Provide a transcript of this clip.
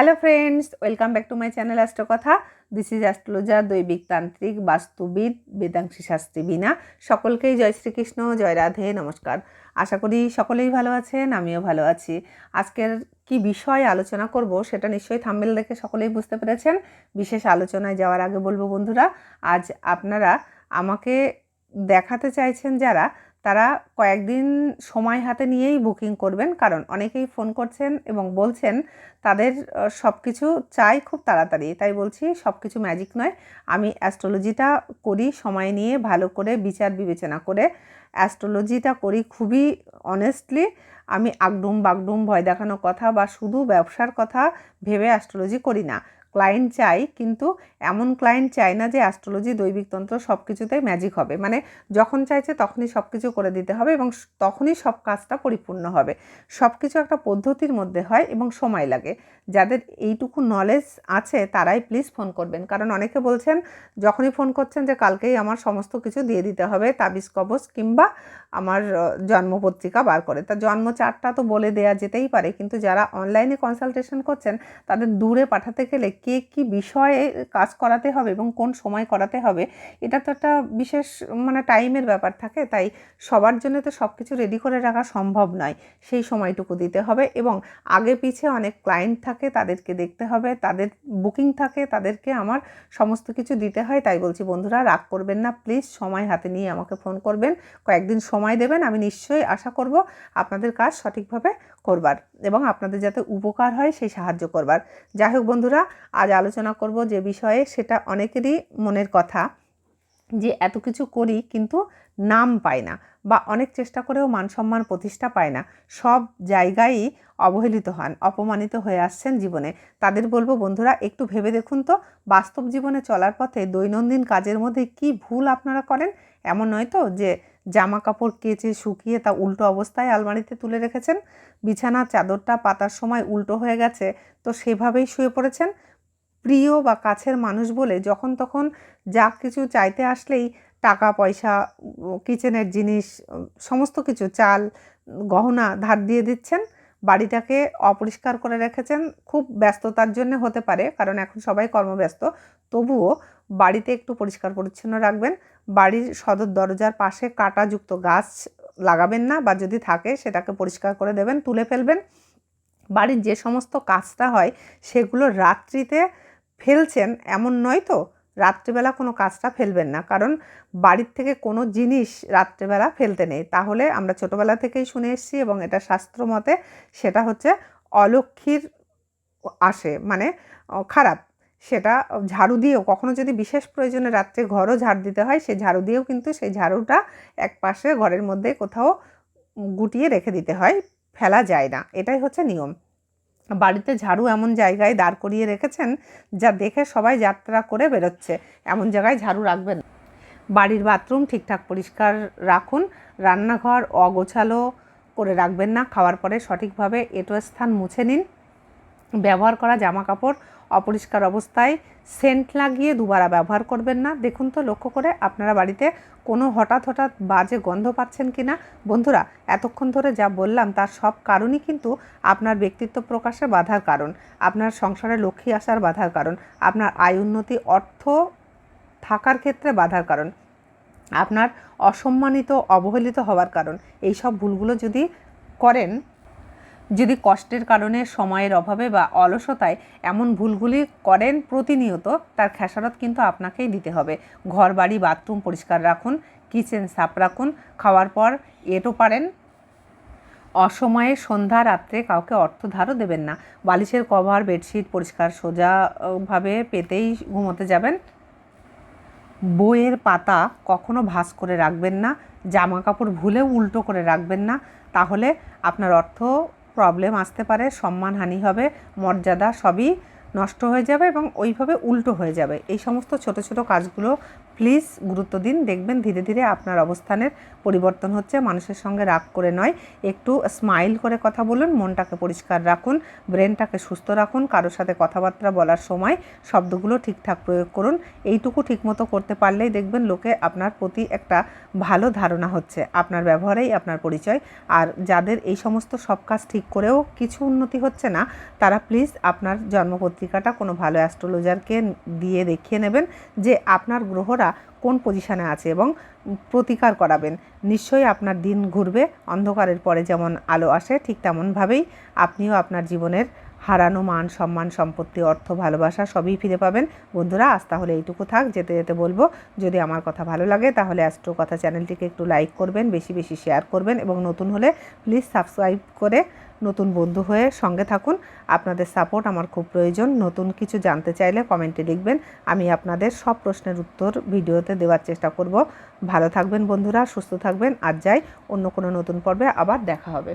Hello friends welcome back to my channel কথা this is astrologer দৈবিক তান্ত্রিক বাস্তুবিদ বেদাংশী শাস্ত্রী বিনা সকলকেই জয় শ্রীকৃষ্ণ, জয় রাধে, নমস্কার। আশা করি সকলেই ভালো আছেন, আমিও ভালো আছি। আজকের কি বিষয় আলোচনা করব সেটা নিশ্চয়ই থাম্বেল দেখে সকলেই বুঝতে পেরেছেন। বিশেষ আলোচনায় যাওয়ার আগে বলব বন্ধুরা, আজ আপনারা আমাকে দেখাতে চাইছেন যারা তারা কয়েকদিন সময় হাতে নিয়েই বুকিং করবেন, কারণ অনেকেই ফোন করছেন এবং বলছেন তাদের সব কিছু চাই খুব তাড়াতাড়ি। তাই বলছি সব কিছু ম্যাজিক নয়। আমি অ্যাস্ট্রোলজিটা করি, সময় নিয়ে ভালো করে বিচার বিবেচনা করে। অ্যাস্ট্রোলজিটা করি খুবই অনেস্টলি আমি আগডুম বাগডুম, ভয় দেখানো কথা বা শুধু ব্যবসার কথা ভেবে অ্যাস্ট্রোলজি করি না। ক্লায়েন্ট চাই, কিন্তু এমন ক্লায়েন্ট চাই না যে অ্যাস্ট্রোলজি দৈবিকতন্ত্র সব কিছুতেই ম্যাজিক হবে। মানে যখন চাইছে তখনই সব কিছু করে দিতে হবে এবং তখনই সব কাজটা পরিপূর্ণ হবে। সব কিছু একটা পদ্ধতির মধ্যে হয় এবং সময় লাগে। যাদের এইটুকু নলেজ আছে তারাই প্লিজ ফোন করবেন। কারণ অনেকে বলছেন, যখনই ফোন করছেন যে কালকেই আমার সমস্ত কিছু দিয়ে দিতে হবে, তাবিজ, কবজ কিংবা আমার জন্মপত্রিকা বার করে। তা জন্ম চারটা তো বলে দেয়া যেতেই পারে, কিন্তু যারা অনলাইনে কনসালটেশন করছেন, তাদের দূরে পাঠাতে গেলে কে কী বিষয়ে কাজ করাতে হবে এবং কোন সময় করাতে হবে, এটা তো একটা বিশেষ মানে টাইমের ব্যাপার থাকে, তাই সবার জন্য তো সব কিছু রেডি করে রাখা সম্ভব নয়। সেই সময়টুকু দিতে হবে এবং আগে পিছে অনেক ক্লায়েন্ট থাকে, তাদেরকে দেখতে হবে, তাদের বুকিং থাকে, তাদেরকে আমার সমস্ত কিছু দিতে হয়, তাই বলছি বন্ধুরা রাগ করবেন না প্লিজ সময় হাতে নিয়ে আমাকে ফোন করবেন, কয়েকদিন সময় দেবেন, আমি নিশ্চয়ই আশা করব আপনাদের কাজ সঠিকভাবে করবার এবং আপনাদের যাতে উপকার হয়, সেই সাহায্য করবার। যাই হোক বন্ধুরা আজ আলোচনা করব যে বিষয়ে, সেটা অনেকেরই মনের কথা যে এত কিছু করি কিন্তু নাম পায় না বা অনেক চেষ্টা করেও মান সম্মান প্রতিষ্ঠা পায় না। সব জায়গায়ই অবহেলিত হন, অপমানিত হয়ে আসছেন জীবনে। তাদের বলব, বন্ধুরা, একটু ভেবে দেখুন তো, বাস্তব জীবনে চলার পথে দৈনন্দিন কাজের মধ্যে কি ভুল আপনারা করেন? এমন নয় তো যে জামা কাপড় কেচে শুকিয়ে তা উল্টো অবস্থায় আলমারিতে তুলে রেখেছেন? বিছানার চাদরটা পাতার সময় উল্টো হয়ে গেছে, তো সেভাবেই শুয়ে পড়েছেন? প্রিয় বা কাছের মানুষ বলে যখন তখন যা কিছু চাইতে আসলেই টাকা, পয়সা কিচেনের জিনিস, সমস্ত কিছু, চাল, গহনা ধার দিয়ে দিচ্ছেন। বাড়িটাকে অপরিষ্কার করে রেখেছেন। খুব ব্যস্ততার জন্য হতে পারে, কারণ এখন সবাই কর্মব্যস্ত। তবুও বাড়িতে একটু পরিষ্কার পরিচ্ছন্ন রাখবেন। বাড়ির সদর দরজার পাশে কাঁটাযুক্ত গাছ লাগাবেন না বা যদি থাকে সেটাকে পরিষ্কার করে দেবেন, তুলে ফেলবেন। বাড়ির যে সমস্ত কাজটা হয় সেগুলো রাত্রিতে ফেলছেন এমন নয় তো, রাত্রিবেলা কোনো কাজটা ফেলবেন না। কারণ বাড়ির থেকে কোনো জিনিস রাত্রেবেলা ফেলতে নেই। তাহলে আমরা ছোটোবেলা থেকেই শুনে এসেছি এবং এটা শাস্ত্র মতে সেটা হচ্ছে অলক্ষীর আসে মানে খারাপ। সেটা ঝাড়ু দিয়েও, কখনো যদি বিশেষ প্রয়োজনে রাত্রে ঘরও ঝাড় দিতে হয়, সেই ঝাড়ু দিয়েও কিন্তু সেই ঝাড়ুটা এক পাশে ঘরের মধ্যে কোথাও গুটিয়ে রেখে দিতে হয়, ফেলা যায় না। এটাই হচ্ছে নিয়ম। বাড়িতে ঝাড়ু এমন জায়গায় দাঁড় করিয়ে রেখেছেন যা দেখে সবাই যাত্রা করে বেরোচ্ছে। এমন জায়গায় ঝাড়ু রাখবেন। বাড়ির বাথরুম ঠিকঠাক পরিষ্কার রাখুন। রান্নাঘর অগোছালো করে রাখবেন না। খাওয়ার পরে সঠিকভাবে এটো স্থান মুছে নিন। ব্যবহার করা জামা কাপড় অপরিষ্কার অবস্থায় সেন্ট লাগিয়ে দুবারা ব্যবহার করবেন না। দেখুন তো, লক্ষ্য করে আপনারা বাড়িতে কোনো হঠাৎ হঠাৎ বাজে গন্ধ পাচ্ছেন কি না বন্ধুরা, এতক্ষণ ধরে যা বললাম তার সব কারণই কিন্তু আপনার ব্যক্তিত্ব প্রকাশে বাধার কারণ, আপনার সংসারে লক্ষ্মী আসার বাধার কারণ, আপনার আয় উন্নতি, অর্থ থাকার ক্ষেত্রে বাধার কারণ, আপনার অসম্মানিত, অবহেলিত হওয়ার কারণ। এই সব ভুলগুলো যদি করেন যদি কষ্টের কারণে, সময়ের অভাবে বা অলসতায় এমন ভুলগুলি করেন প্রতিনিয়ত, তার খেসারত কিন্তু আপনাকেই দিতে হবে। ঘর বাড়ি বাথরুম পরিষ্কার রাখুন, কিচেন সাফ রাখুন, খাওয়ার পর এটো পারেন। অসময়ে সন্ধ্যা, রাত্রে কাউকে অর্থ ধারও দেবেন না। বালিশের কভার, বেডশিট পরিষ্কার সোজাভাবে পেতেই ঘুমোতে যাবেন। বইয়ের পাতা কখনো ভাস করে রাখবেন না। জামা কাপড় ভুলেও উল্টো করে রাখবেন না। তাহলে আপনার অর্থ প্রবলেম আসতে পারে সম্মানহানি হবে, মর্যাদা সবই নষ্ট হয়ে যাবে এবং ওইভাবে উল্টো হয়ে যাবে। এই সমস্ত ছোট ছোট কাজগুলো প্লিজ গুরুত্ব দিন। দেখবেন ধীরে ধীরে আপনার অবস্থানের পরিবর্তন হচ্ছে। মানুষের সঙ্গে রাগ করে নয়। একটু স্মাইল করে কথা বলুন, মনটাকে পরিষ্কার রাখুন ব্রেনটাকে সুস্থ রাখুন, কারোর সাথে কথাবার্তা বলার সময় শব্দগুলো ঠিকঠাক প্রয়োগ করুন। এইটুকু ঠিকমতো করতে পারলেই দেখবেন লোকে আপনার প্রতি একটা ভালো ধারণা হচ্ছে, আপনার ব্যবহারেই আপনার পরিচয়। আর যাদের এই সমস্ত সব কাজ ঠিক করেও কিছু উন্নতি হচ্ছে না, তারা প্লিজ আপনার জন্মপত্রিকাটা কোনো ভালো অ্যাস্ট্রোলজারকে দিয়ে দেখিয়ে নেবেন যে আপনার গ্রহরা কোন পজিশনে আছে এবং প্রতিকার করাবেন। নিশ্চয়ই আপনার দিন ঘুরবে, অন্ধকারের পরে যেমন আলো আসে, ঠিক তেমনভাবেই আপনিও আপনার জীবনের হারানো মান, সম্মান, সম্পত্তি, অর্থ, ভালোবাসা সবই ফিরে পাবেন। বন্ধুরা, আজ তাহলে এইটুকু থাক, যেতে যেতে বলব, যদি আমার কথা ভালো লাগে তাহলে অ্যাস্ট্রো কথা চ্যানেলটিকে একটু লাইক করবেন, বেশি বেশি শেয়ার করবেন এবং নতুন হলে প্লিজ সাবস্ক্রাইব করে নতুন বন্ধু হয়ে সঙ্গে থাকুন। আপনাদের সাপোর্ট আমার খুব প্রয়োজন। নতুন কিছু জানতে চাইলে কমেন্টে লিখবেন। আমি আপনাদের সব প্রশ্নের উত্তর ভিডিওতে দেওয়ার চেষ্টা করব। ভালো থাকবেন বন্ধুরা, সুস্থ থাকবেন। আর যাই, অন্য কোনো নতুন পর্বে আবার দেখা হবে।